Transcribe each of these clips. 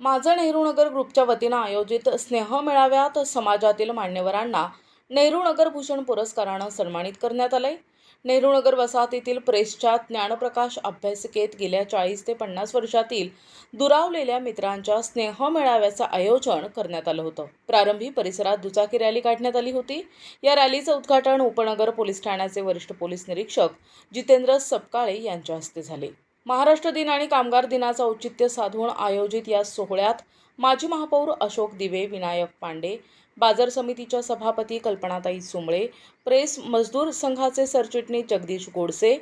माझं नेहरूनगर ग्रुपच्या वतीनं आयोजित स्नेह मेळाव्यात समाजातील मान्यवरांना नेहरूनगर भूषण पुरस्कारानं सन्मानित करण्यात आलंय. नेहरूनगर वसाहतीतील प्रेसच्या ज्ञानप्रकाश अभ्यासिकेत गेल्या चाळीस ते पन्नास वर्षातील दुरावलेल्या मित्रांच्या स्नेह मेळाव्याचं आयोजन करण्यात आलं होतं. प्रारंभी परिसरात दुचाकी रॅली काढण्यात आली होती. या रॅलीचं उद्घाटन उपनगर पोलीस ठाण्याचे वरिष्ठ पोलीस निरीक्षक जितेंद्र सपकाळे यांच्या हस्ते झाले. महाराष्ट्र दिन आणि कामगार दिनाचं औचित्य साधून आयोजित या सोहळ्यात माजी महापौर अशोक दिवे विनायक पांडे बाजार समितीच्या सभापती कल्पनाताई सुमळे प्रेस मजदूर संघाचे सरचिटणीस जगदीश गोडसे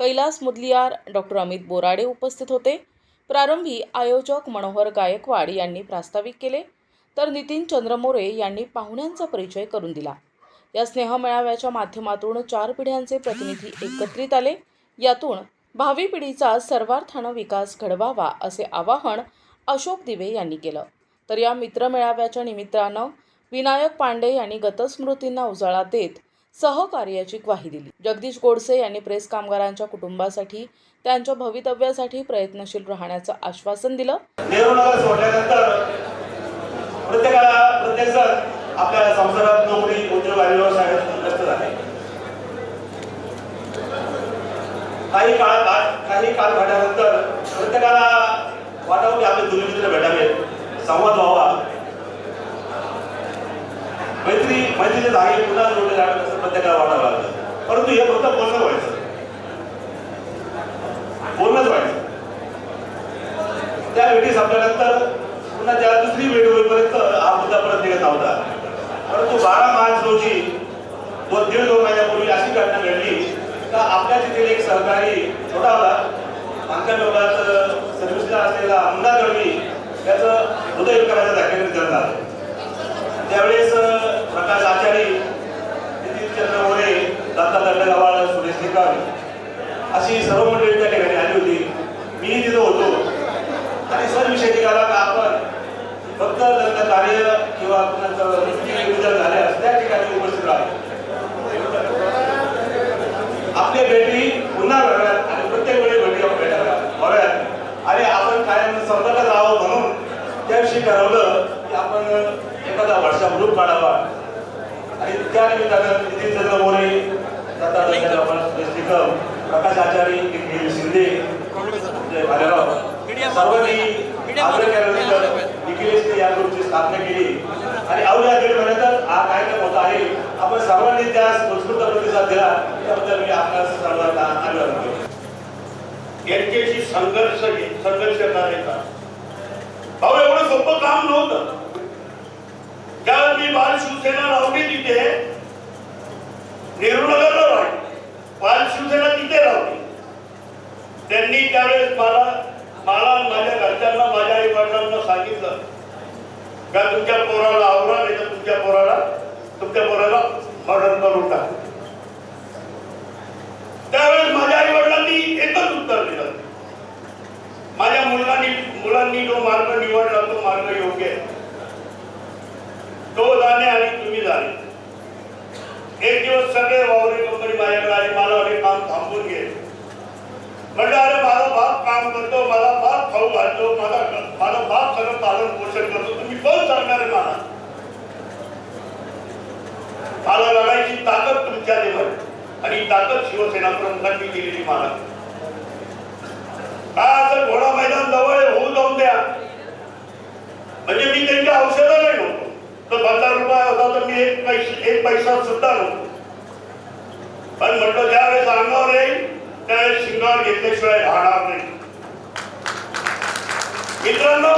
कैलास मुदलियार डॉक्टर अमित बोराडे उपस्थित होते. प्रारंभी आयोजक मनोहर गायकवाड यांनी प्रास्ताविक केले तर नितीन चंद्रमोरे यांनी पाहुण्यांचा परिचय करून दिला. या स्नेह मेळाव्याच्या माध्यमातून चार पिढ्यांचे प्रतिनिधी एकत्रित आले. यातून भावी पिढीचा सर्वार्थानं विकास घडवावा असे आवाहन अशोक दिवे यांनी केलं. तर या मित्र मेळाव्याच्या निमित्तानं विनायक पांडे यांनी गतस्मृतींना उजाळा देत सहकार्याची ग्वाही दिली. जगदीश गोडसे यांनी प्रेस कामगारांच्या कुटुंबासाठी त्यांच्या भवितव्यासाठी प्रयत्नशील राहण्याचं आश्वासन दिलं. सोडल्यानंतर प्रत्येकाला प्रत्येक जण आपल्या संसारात नोकरी उद्योग आणि व्यवसायात व्यस्त झाले काही काळ काही काळ घडल्यानंतर प्रत्येकाला वाटावं की आपले दोन्ही मित्र भेटावे. संवाद व्हावा. मैत्री मैत्रीचे धागे पुन्हा जोडले जावे असं प्रत्येकाला वाटावं लागलं परंतु हे फक्त बोलणं व्हायचं. बोलणंच व्हायचं. त्या भेटी संपल्यानंतर पुन्हा त्या दुसरी भेट होईपर्यंत हा मुद्दा परत निघत नव्हता. परंतु बारा मार्च रोजी दोन दीड दोन महिन्यापूर्वी अशी घटना घडली. तर आपल्या तिथील एक सहकारी छोटा होता आमच्या विभागात सर्व्हिसला असलेला अमदा गळवी याचं हृदयविकाराच्या विकाराच्या धक्क्याने निधन झालं. त्यावेळेस प्रकाश आचारी नितीन चंद्र मोरे दत्ता दंडगावाळ सुरेश निकाल अशी सर्व मंडळी त्या ठिकाणी आली होती. मी तिथं होतो. आणि सर विषय निघाला का आपण फक्त लग्न कार्य किंवा कुणाचं नियोजन झाल्यास त्या ठिकाणी उपस्थित राहतो आपल्या भेटी पुन्हा व्हाव्यात आणि प्रत्येक वेळी भेटी व्हाव्यात आणि आपण कायम संपर्कात राहावं म्हणून त्याविषयी ठरवलं की आपण एखादा व्हॉट्सअप ग्रुप काढावा. आणि त्या निमित्तानं नितीन चंद्र मोरे दत्ता प्रकाश आचारी शिंदे सर्वांनी आग्रह केल्यानंतर निखिलेशने या ग्रुपची स्थापना केली. आणि अवघ्या दीड हा कार्यक्रम होत आहे. आपण सर्वांनी त्या उत्स्फूर्त प्रतिसाद दिला. त्याबद्दल मी आपल्या सर्वांना अभिवादन करतो. यांच्याशी संघर्ष संघर्ष करायचा. भाऊ एवढं सोपं काम नव्हतं. त्यावेळेस मी बाल शिवसेना लावली तिथे नेहरूनगरला राहिली बाल शिवसेना तिथे लावली त्यांनी त्यावेळेस मला मला माझ्या घरच्यांना माझ्या आई वडिलांना सांगितलं का तुमच्या पोराला आवरा नाही तर तुमच्या पोराला तुमच्या पोराला ऑर्डर करून टाक. त्यावेळेस माझ्या आई वडिलांनी एकच उत्तर दिलं. माझ्या मुलांनी मुलांनी जो मार्ग निवडला तो मार्ग योग्य आहे. तो जाणे आणि तुम्ही जाणे. एक दिवस सगळे वावरे कंपनी माझ्याकडे आले मला अरे काम थांबून घे. म्हटलं अरे माझा काम करतो मला बाप खाऊ घालतो मला माझा बाप सगळं पालन पोषण करतो. तुम्ही कोण सांगणार आहे मला? मला लढायची ताकद तुमच्या देवर आणि ताकद शिवसेना प्रमुखांनी दिलेली मला. काय असं घोडा मैदान जवळ होऊ जाऊन द्या. म्हणजे मी त्यांच्या औषधं नाही नव्हतो तर पंधरा रुपये होता तर मी एक पैसे एक पैसा सुद्धा नव्हतो. पण म्हटलं ज्यावेळेस अंगावर येईल त्यावेळेस शिंगावर घेतल्याशिवाय राहणार नाही. मित्रांनो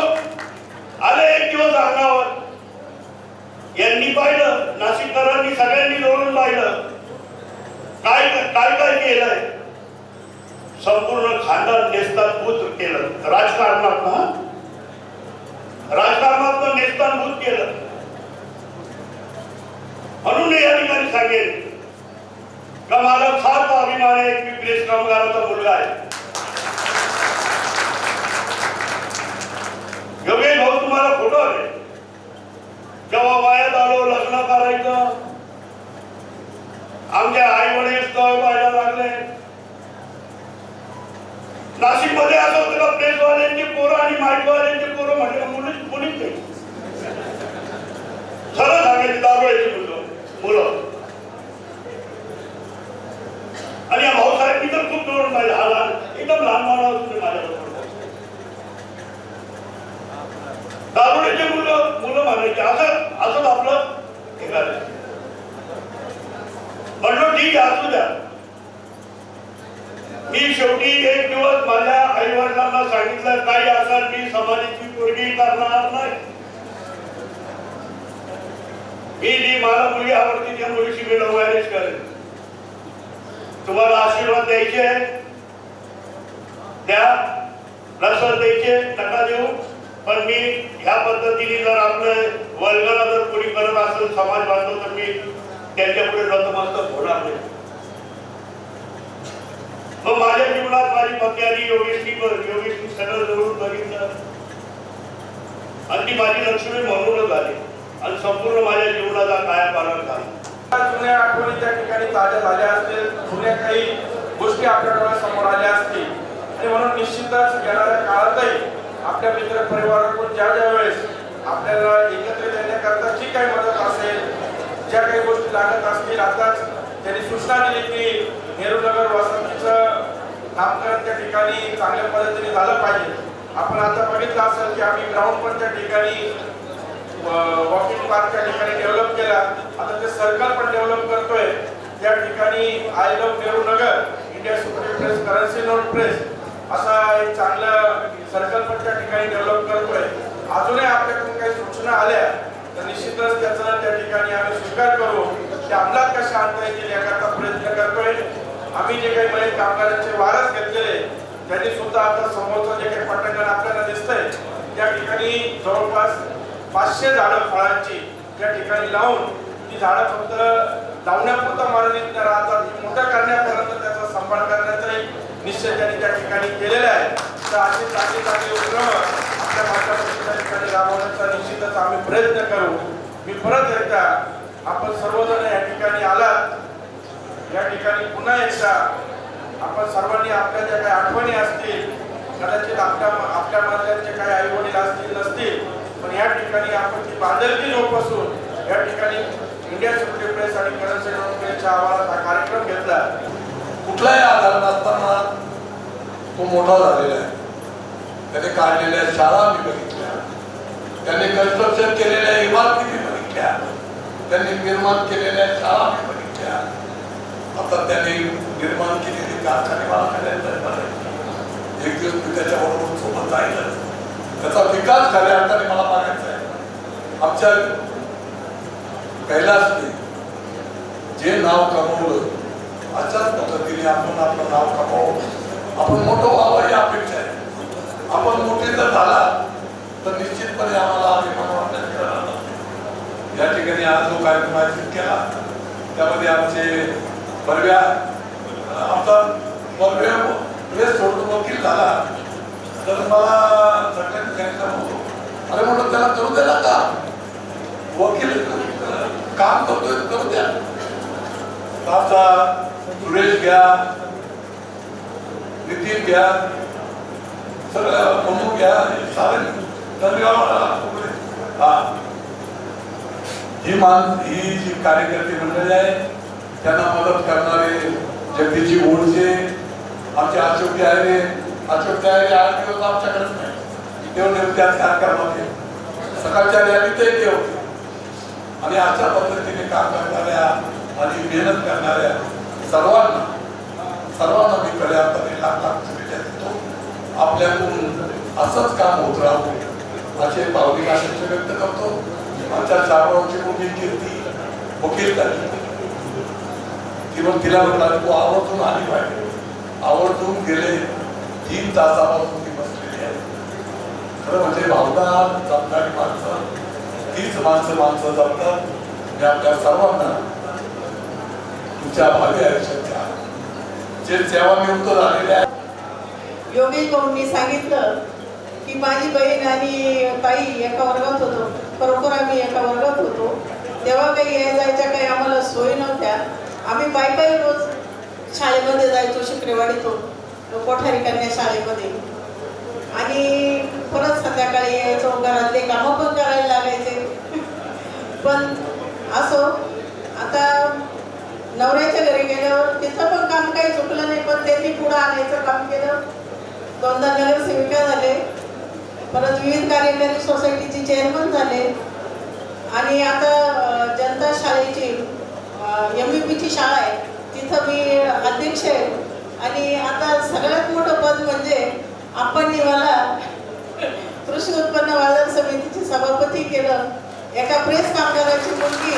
आले एक दिवस अंगावर. यांनी पाहिलं नाशिककरांनी सगळ्यांनी जोडून पाहिलं. काय काय काय केलंय? संपूर्ण खानदान नेस्तानभूत केलं. राजकारणात ना? राजकारणात नेस्तानभूत केलं. म्हणून या ठिकाणी सांगेन का माझा फार अभिमान आहे की प्रेस कामगाराचा मुलगा आहे. तुम्हाला खोटं आले जेव्हा वयात आलो लग्न करायचं. आमच्या आई वडील स्थळ पाहायला लागले. नाशिकमध्ये असं होतं का प्रेसवाल्यांची पोरं आणि माईकवाल्यांची पोरं म्हणजे मुलीच मुलीच नाही खरं सांगायची दारू यायची मुलं मुलं. आणि भाऊसाहेब इथं खूप जोडून पाहिजे आला एकदम लहान माणूस शेवटी एक दिवस माझ्या आई वडिलांना सांगितलं काही असाल मी समाजाची पोरगी करणार नाही. मी जी मला मुलगी आवडते त्या मुलीशी मी लव्ह मॅरेज करेन. तुम्हाला आशीर्वाद द्यायचे त्या द्या. नसल द्यायचे नका देऊ. पण मी ह्या पद्धतीने जर आपलं वर्गाला जर कोणी करत असेल समाज बांधव तर मी त्यांच्यापुढे नतमस्तक होणार नाही. मुळात माझी पत्नी आली योगेशनी योगेशनी सगळं जवळून बघितलं. आणि ती माझी लक्ष्मी म्हणूनच आली आणि संपूर्ण माझ्या जीवनाचा काया पालन झाला जुन्या आठवणी त्या ठिकाणी ताज्या झाल्या असतील जुन्या काही गोष्टी आपल्या डोळ्यासमोर आल्या असतील. आणि म्हणून निश्चितच येणाऱ्या काळातही आपल्या मित्र परिवाराकडून ज्या ज्या वेळेस आपल्याला एकत्र येण्याकरता जी काही मदत असेल ज्या काही गोष्टी लागत असतील आताच त्यांनी सूचना दिली की नेहरू नगर वसंतीचं नामकरण त्या ठिकाणी चांगल्या पद्धतीने झालं पाहिजे. आपण आता बघितलं असेल की आम्ही ग्राउंड पण त्या ठिकाणी वॉकिंग पार्क त्या ठिकाणी डेव्हलप केला. आता ते सर्कल पण डेव्हलप करतोय. त्या ठिकाणी I love Nehru Nagar India supreme press currency note press असा एक चांगला सर्कल पण त्या ठिकाणी डेव्हलप करतोय. अजूनही आपल्याकडून काही सूचना आल्या तर निश्चितच त्याचा त्या ठिकाणी आम्ही स्वीकार करू. की अंमलात कशा आणता येतील याकरता प्रयत्न करतोय. आम्ही जे काही मयत कामगारांचे वारस घेतलेले त्यांनी सुद्धा आता समोरचं जे काही पटांगण आपल्याला दिसतंय त्या ठिकाणी जवळपास पाचशे झाडं फळांची त्या ठिकाणी लावून ती झाडं फक्त लावण्यापुरतं मर्यादित न राहतात ती मोठ्या करण्यापर्यंत त्याचा सांभाळ करण्याचा एक निश्चय त्यांनी त्या ठिकाणी केलेला आहे. तर असे चांगले चांगले उपक्रम आपल्या माध्यमातून त्या ठिकाणी राबवण्याचा निश्चितच आम्ही प्रयत्न करू. मी परत एकदा आपण सर्वजण या ठिकाणी आलात. या ठिकाणी पुन्हा एकदा आपण सर्वांनी आपल्या ज्या काही आठवणी असतील कदाचित आपल्या आपल्या मधल्या जे काही आई वडील असतील नसतील पण या ठिकाणी आपण ती बांधलकी जोपासून या ठिकाणी इंडिया सुप्रीम प्रेस आणि करन्सी प्रेसच्या आवाजात हा कार्यक्रम घेतला. कुठलाही आधार नसताना तो मोठा झालेला आहे. त्याने काढलेल्या शाळा मी बघितल्या. त्याने कन्स्ट्रक्शन केलेल्या इमारती मी बघितल्या. त्यांनी निर्माण केलेल्या शाळा मी बघितल्या. आता त्यांनी निर्माण केलेली कारखाने मला करायला आहे. एक दिवस मी त्याच्याबरोबर सोबत राहिलं त्याचा विकास खऱ्या अर्थाने मला बघायचा आहे. आमच्या कैलासने जे नाव कमवलं अशाच पद्धतीने आपण आपलं नाव कमावं. आपण मोठं व्हावं ही अपेक्षा आहे. आपण मोठे जर झाला तर निश्चितपणे आम्हाला अभिमान वाटण्यात या ठिकाणी आज जो कार्यक्रम आयोजित केला त्यामध्ये आमचे परव्या आमचा परव्या प्रेस म्हणजे सोडून वकील झाला. तर मला सगळ्यांनी सांगितलं होतं अरे म्हणून त्याला करू द्याला का वकील काम करतोय करू द्या. आता सुरेश घ्या नितीन घ्या सगळं प्रमुख घ्या सारे. हा. ही मान ही जी कार्यकर्ते मंडळी आहे त्यांना जगदीची ओढचे आमचे अशोक आहे अशोक आहे आठ दिवस आमच्याकडेच नाही. देव त्याच कार्यक्रमामध्ये सकाळच्या रॅलीत ते होते आणि अशा पद्धतीने काम करणाऱ्या आणि मेहनत करणाऱ्या सर्वांना सर्वांना मी खऱ्या अर्थाने लाख लाख शुभेच्छा देतो आपल्याकडून असंच काम होत राहू. असे भावनिक आशंका व्यक्त करतो. आमच्या शाळांची मुली कीर्ती वकील झाली ती मग तिला म्हटला तू आवर्जून आली पाहिजे. आवर्जून गेले तीन तासापासून ती बसलेली आहे. खरं म्हणजे भावना जपणारी माणसं तीच माणसं माणसं जपतात मी आपल्या सर्वांना तुमच्या भावी आयुष्याच्या जे सेवानिवृत्त झालेले आहेत. योगेश भाऊंनी सांगितलं की माझी बहीण आणि ताई एका वर्गात होतो. खरोखर आम्ही एका वर्गात होतो. तेव्हा काही या जायच्या काही आम्हाला सोयी नव्हत्या. आम्ही बायकाही रोज शाळेमध्ये जायचो शुक्रवारीतून कोठारी कन्या शाळेमध्ये. आणि परत संध्याकाळी यायचो घरातले कामं पण करायला लागायचे. पण असो आता नवऱ्याच्या घरी गेल्यावर तिथं पण काम काही चुकलं नाही पण त्यांनी पुढं आणायचं काम केलं. दोनदा नगरसेविका झाले. परत विविध कार्यकारी सोसायटीचे चेअरमन झाले. आणि आता जनता शाळेची एम ई पीची शाळा आहे. तिथं मी अध्यक्ष आहे. आणि आता सगळ्यात मोठं पद म्हणजे आपण मला कृषी उत्पन्न बाजार समितीचे सभापती केलं. एका प्रेस कामगाराची मुलगी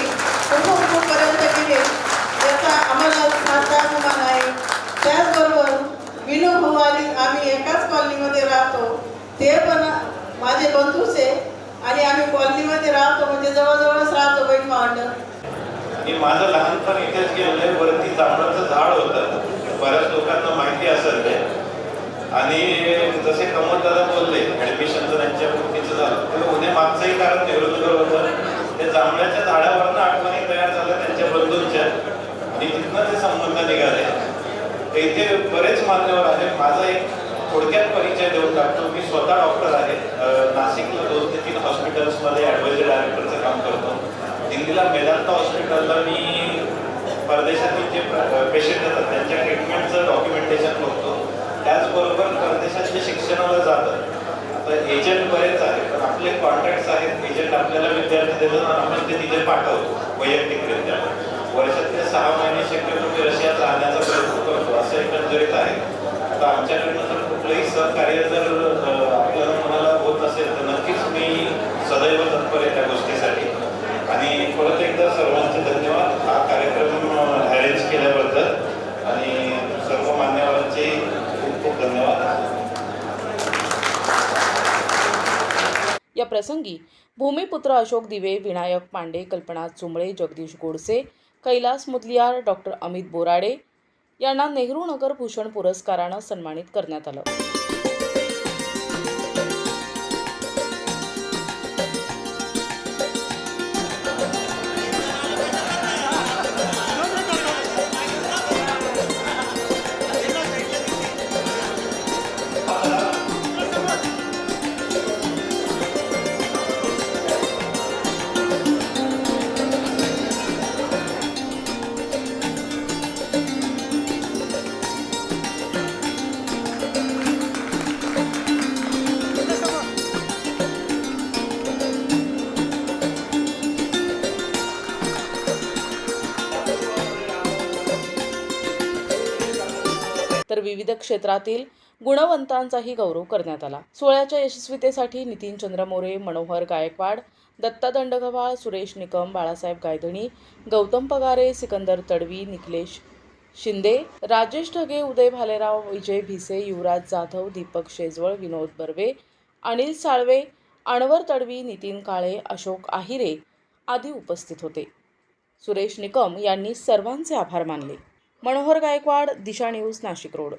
कुटुंबपर्यंत गेली. याचा आम्हाला साधा अभिमान आहे. त्याचबरोबर विनू भाऊ आणि आम्ही एकाच कॉलनीमध्ये राहतो. ते पण माझे बंधूच आहे. आणि आम्ही कॉलनीमध्ये राहतो म्हणजे जवळजवळच राहतो बैठ भावंड आणि माझं लहानपण इथेच गेलंय वरती जांभळाचं झाड होतं. बऱ्याच लोकांना माहिती असेल ते. आणि जसे दादा बोलले ऍडमिशनचं त्यांच्या मुक्तीचं झालं. उद्या मागचंही कारण नेहरूनगर होतं. ते जांभळाच्या झाडावरनं आठवणी तयार झाल्या त्यांच्या बंधूंच्या. आणि तिथनं ते संबंध निघाले. तर इथे बरेच मान्यवर आहे माझा एक थोडक्यात परिचय देऊन टाकतो. मी स्वतः डॉक्टर आहे. नाशिकला दोन ते तीन हॉस्पिटल्समध्ये ॲडवायझरी डायरेक्टर दिल्लीला मेदांता हॉस्पिटलला मी परदेशातील जे पेशंट येतात त्यांच्या ट्रीटमेंटचं डॉक्युमेंटेशन बघतो त्याचबरोबर परदेशात जे शिक्षणाला जातात आता एजंट बरेच आहेत पण आपले कॉन्ट्रॅक्ट्स आहेत. एजंट आपल्याला विद्यार्थी देतात आणि आपण ते तिथे पाठवतो वैयक्तिकरित्या वर्षातले सहा महिने शक्यतो मी रशियात राहण्याचा प्रयत्न करतो असं एकंदरीत आहे. आता आमच्याकडनं जर कुठलंही सहकार्य जर आपल्याला मनाला होत असेल तर नक्कीच मी सदैव तत्पर आहे त्या गोष्टीसाठी आणि परत एकदा सर्वांचे धन्यवाद हा कार्यक्रम अरेंज केल्याबद्दल आणि सर्व मान्यवरांचे खूप खूप धन्यवाद या प्रसंगी भूमिपुत्र अशोक दिवे विनायक पांडे कल्पना चुंबळे जगदीश गोडसे कैलास मुदलियार डॉक्टर अमित बोराडे यांना नेहरू नगर भूषण पुरस्कारानं सन्मानित करण्यात आलं. विविध क्षेत्रातील गुणवंतांचाही गौरव करण्यात आला. सोहळ्याच्या यशस्वीतेसाठी नितीन चंद्र मोरे मनोहर गायकवाड दत्ता दंडगवाळ सुरेश निकम बाळासाहेब गायधणी गौतम पगारे सिकंदर तडवी निखिलेश शिंदे राजेश ढगे उदय भालेराव विजय भिसे युवराज जाधव दीपक शेजवळ विनोद बर्वे अनिल साळवे अणवर तडवी नितीन काळे अशोक आहिरे आदी उपस्थित होते. सुरेश निकम यांनी सर्वांचे आभार मानले. Manohar Gaikwad Disha news Nashik road.